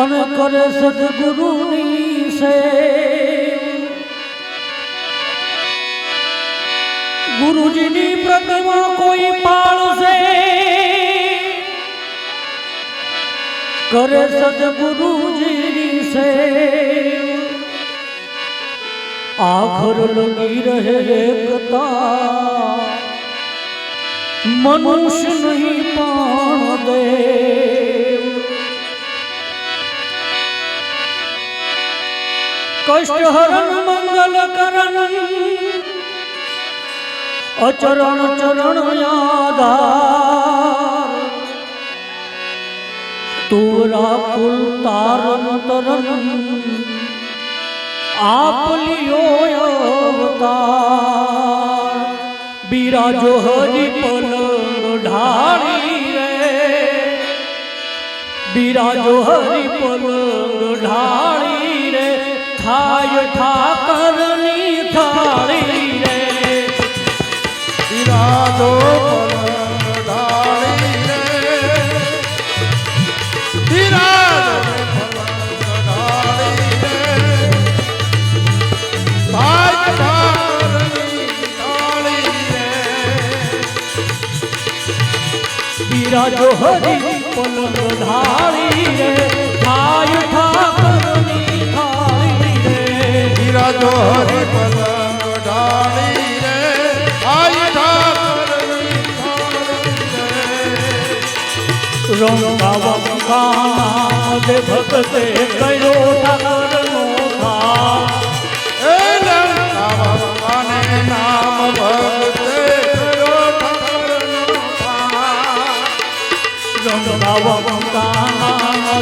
અને કરે સદગુરુની સે ગુરુજીની પ્રતિમા કોઈ પાળશે. કરે સદગુરુજીની સે આખર લગી રહે એકતા. મનુષ્ય નહીં દેવ. કષ્ટ હરણ મંગલ કરણ. અચરણ ચરણ યાધાર. તુરા કુલ તારન તરણ. આપ લિયો અવતાર. બિરાજો હરિ પલંગ બિરાજો હરિ પલંગ ઢાળી રે થાય ઠાકરની થાળી રે. બિરાજો રાજો હરિ ભગતે કયો ઠાકરનો થા એ લંકા ભગવાને નામ ભગતે રંગાવંગાના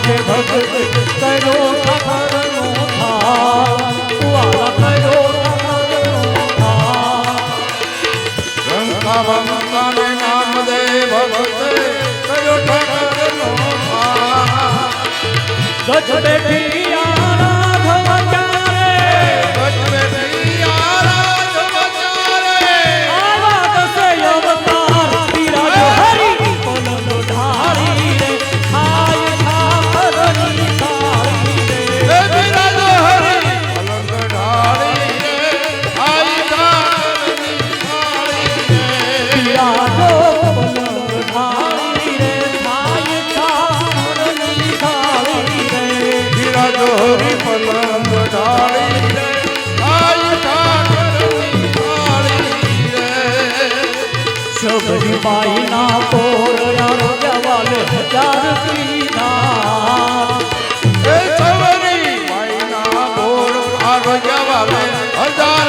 દે ભગતે કયો ઠાકરનો થા વાલા ગજ બેઠી બાઈના કોરયા જવાલ હજાર પીના. એ સવરી માઈના બોર આરોગ્ય વાલે હજાર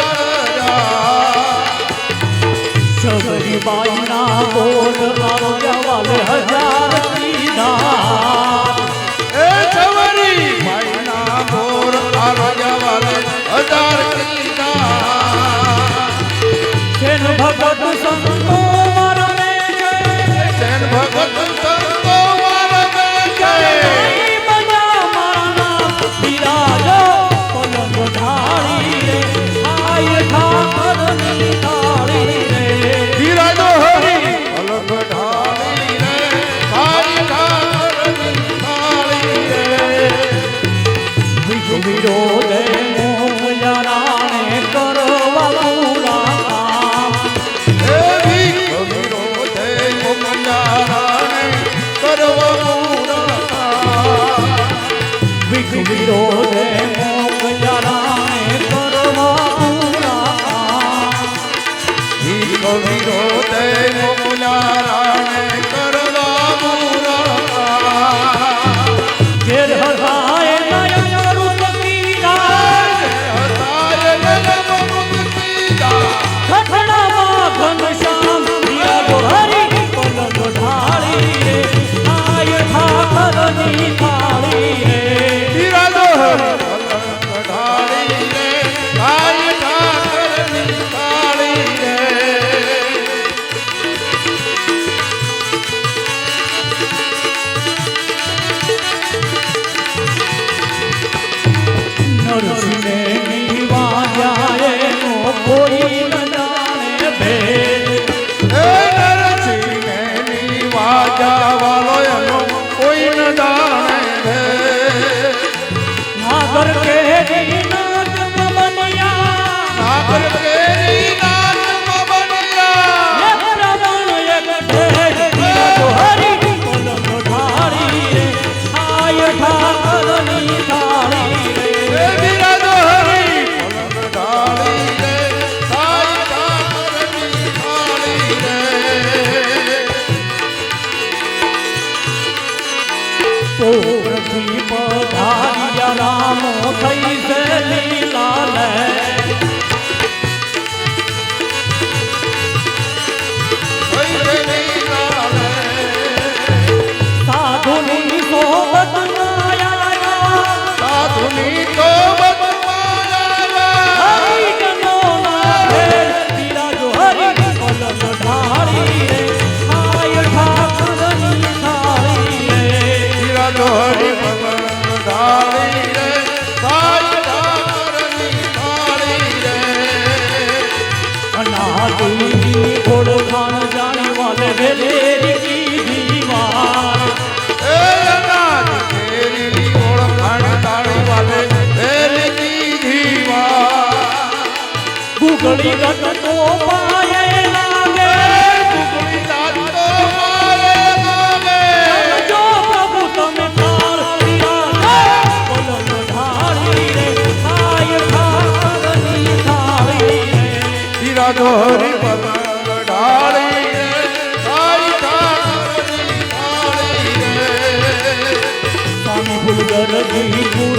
શબરી બાઈના કોરયા જવાલ હજાર રાજા પોરથી પધાર્યા રામ થઈ છે લીલા ಬರಲಿ